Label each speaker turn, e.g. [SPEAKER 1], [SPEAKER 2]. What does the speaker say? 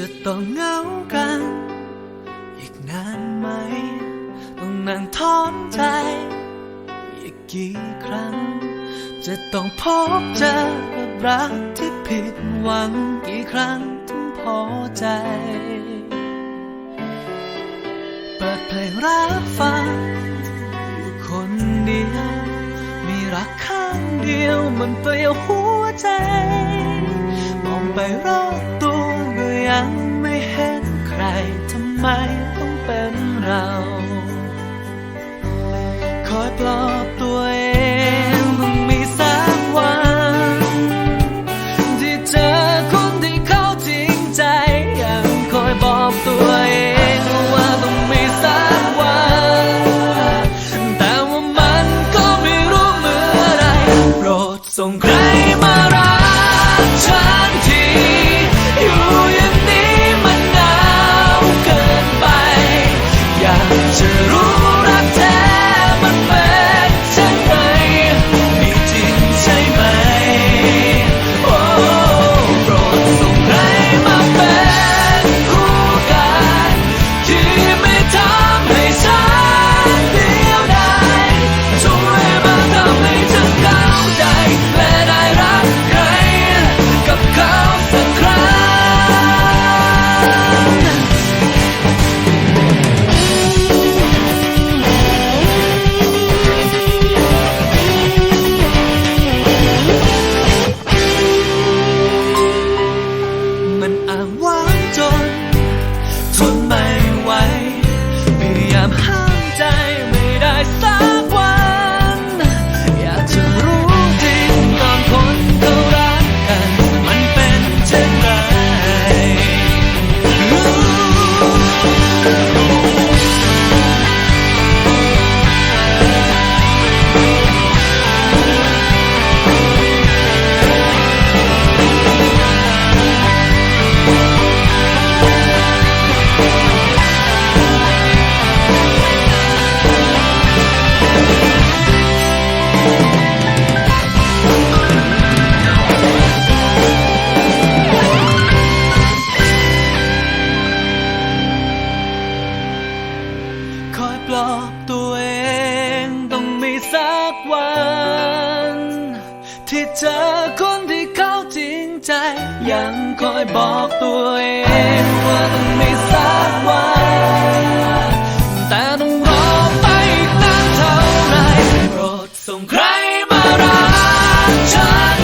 [SPEAKER 1] จะต้องเหงากัน อีกนานไหม ต้องนั่งท้อนใจ อีกกี่ครั้ง จะต้องพบเจอกับรักที่ผิดหวังกี่ครั้งถึงพอใจเปิดเพลงรักฟังอยู่คนเดียวมีรักข้างเดียวมันเปลี่ยวหัวใจ มองไปรอบตัว ยังไม่เห็นใครทำไมต้องเป็นเรา คอยปลอบตัวเองต้องมีสักวัน ที่เจอคนที่เขาจริงใจ ยังคอยบอกตัวเองว่าต้องมีสักวัน แต่ว่ามันก็ไม่รู้เมื่อไหรโปรดส่งใครมารักฉัน กวัน ที่เจอคนที่เขาจริงใจ ยังคอยบอกตัวเองว่าต้องมีสักวันแต่ต้องรอไปอีกนานเท่าไรโปรดส่งใครมารักฉัน